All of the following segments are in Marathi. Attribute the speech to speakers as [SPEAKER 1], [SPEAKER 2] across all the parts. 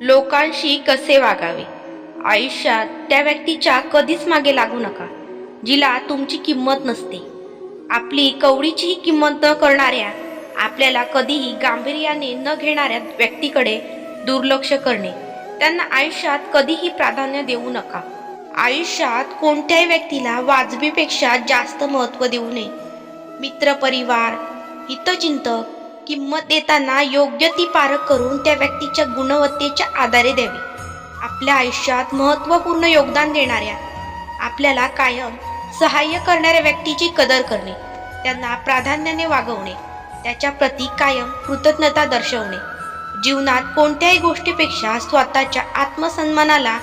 [SPEAKER 1] लोकांशी कसे वागावे? आयुष्यात त्या व्यक्तीच्या कधीच मागे लागू नका जिला तुमची किंमत नसते. आपली कवडीचीही किंमत न करणाऱ्या आपल्याला कधीही गांभीर्याने न घेणाऱ्या व्यक्तीकडे दुर्लक्ष करणे त्यांना आयुष्यात कधीही प्राधान्य देऊ नका. आयुष्यात कोणत्याही व्यक्तीला वाजवीपेक्षा जास्त महत्त्व देऊ नये. मित्रपरिवार हितचिंतक किंमत देताना योग्य ती पारख करून त्या व्यक्तीच्या गुणवत्तेच्या आधारे द्यावी. आपल्या आयुष्यात महत्त्वपूर्ण योगदान देणाऱ्या आपल्याला कायम सहाय्य करणाऱ्या व्यक्तीची कदर करणे त्यांना प्राधान्याने वागवणे त्याच्या प्रती कायम कृतज्ञता दर्शवणे जीवनात कोणत्याही गोष्टीपेक्षा स्वतःच्या आत्मसन्मानाला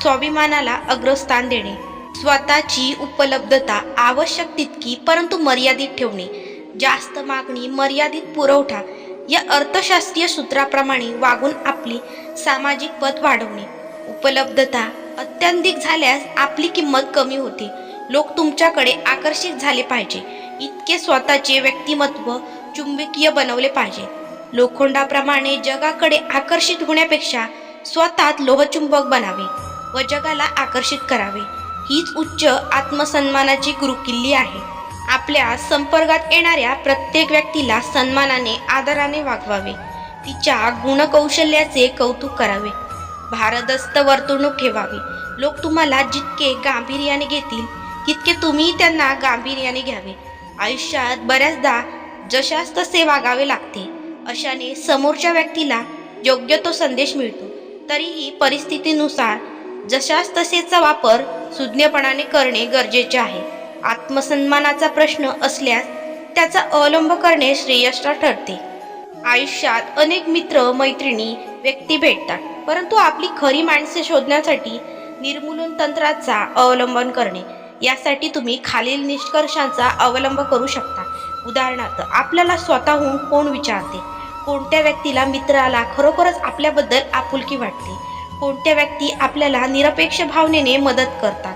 [SPEAKER 1] स्वाभिमानाला अग्रस्थान देणे स्वतःची उपलब्धता आवश्यक तितकी परंतु मर्यादित ठेवणे जास्त मागणी मर्यादित पुरवठा या अर्थशास्त्रीय सूत्राप्रमाणे वागून आपली सामाजिक पद वाढवणे. उपलब्धता अत्यंतिक झाल्यास आपली किंमत कमी होते. लोक तुमच्याकडे आकर्षित झाले पाहिजे. इतके स्वतःचे व्यक्तिमत्व चुंबकीय बनवले पाहिजे. लोखंडाप्रमाणे जगाकडे आकर्षित होण्यापेक्षा स्वतःत लोहचुंबक बनावे व जगाला आकर्षित करावे. हीच उच्च आत्मसन्मानाची गुरुकिल्ली आहे. आपल्या संपर्कात येणाऱ्या प्रत्येक व्यक्तीला सन्मानाने आदराने वागवावे. तिच्या गुणकौशल्याचे कौतुक करावे. भारदस्त वर्तणूक ठेवावी. लोक तुम्हाला जितके गांभीर्याने घेतील तितके तुम्ही त्यांना गांभीर्याने घ्यावे. आयुष्यात बऱ्याचदा जशास तसे वागावे लागते अशाने समोरच्या व्यक्तीला योग्य तो संदेश मिळतो. तरीही परिस्थितीनुसार जशास तसेचा वापर सुज्ञपणाने करणे गरजेचे आहे. आत्मसन्मानाचा प्रश्न असल्यास त्याचा अवलंब करणे श्रेयस्कर ठरते. आयुष्यात अनेक मित्र मैत्रिणी व्यक्ती भेटतात परंतु आपली खरी माणसे शोधण्यासाठी निर्मूलन तंत्राचा अवलंबन करणे यासाठी तुम्ही खालील निष्कर्षांचा अवलंब करू शकता. उदाहरणार्थ आपल्याला स्वतःहून कोण विचारते? कोणत्या व्यक्तीला मित्राला खरोखरच आपल्याबद्दल आपुलकी वाटते? कोणत्या व्यक्ती आपल्याला निरपेक्ष भावनेने मदत करतात?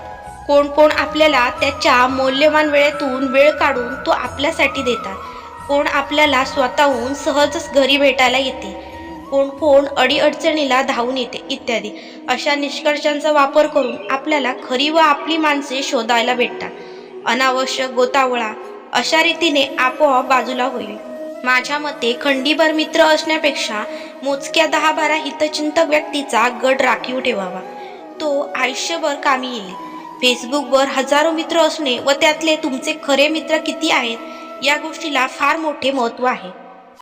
[SPEAKER 1] कोण कोण आपल्याला त्याच्या मौल्यवान वेळेतून वेळ काढून तो आपल्यासाठी देतात. कोण आपल्याला स्वतःहून सहजच घरी भेटायला येते. कोण कोण अडीअडचणीला धावून येते इत्यादी. अशा निष्कर्षांचा वापर करून आपल्याला खरी व आपली माणसे शोधायला भेटतात. अनावश्यक गोतावळा अशा रीतीने आपोआप बाजूला होईल. माझ्या मते खंडीभर मित्र असण्यापेक्षा मोजक्या दहा बारा हितचिंतक व्यक्तीचा गट राखीव ठेवावा. तो आयुष्यभर कामी येईल. फेसबुकवर हजारो मित्र असणे व त्यातले तुमचे खरे मित्र किती आहेत या गोष्टीला फार मोठे महत्त्व आहे.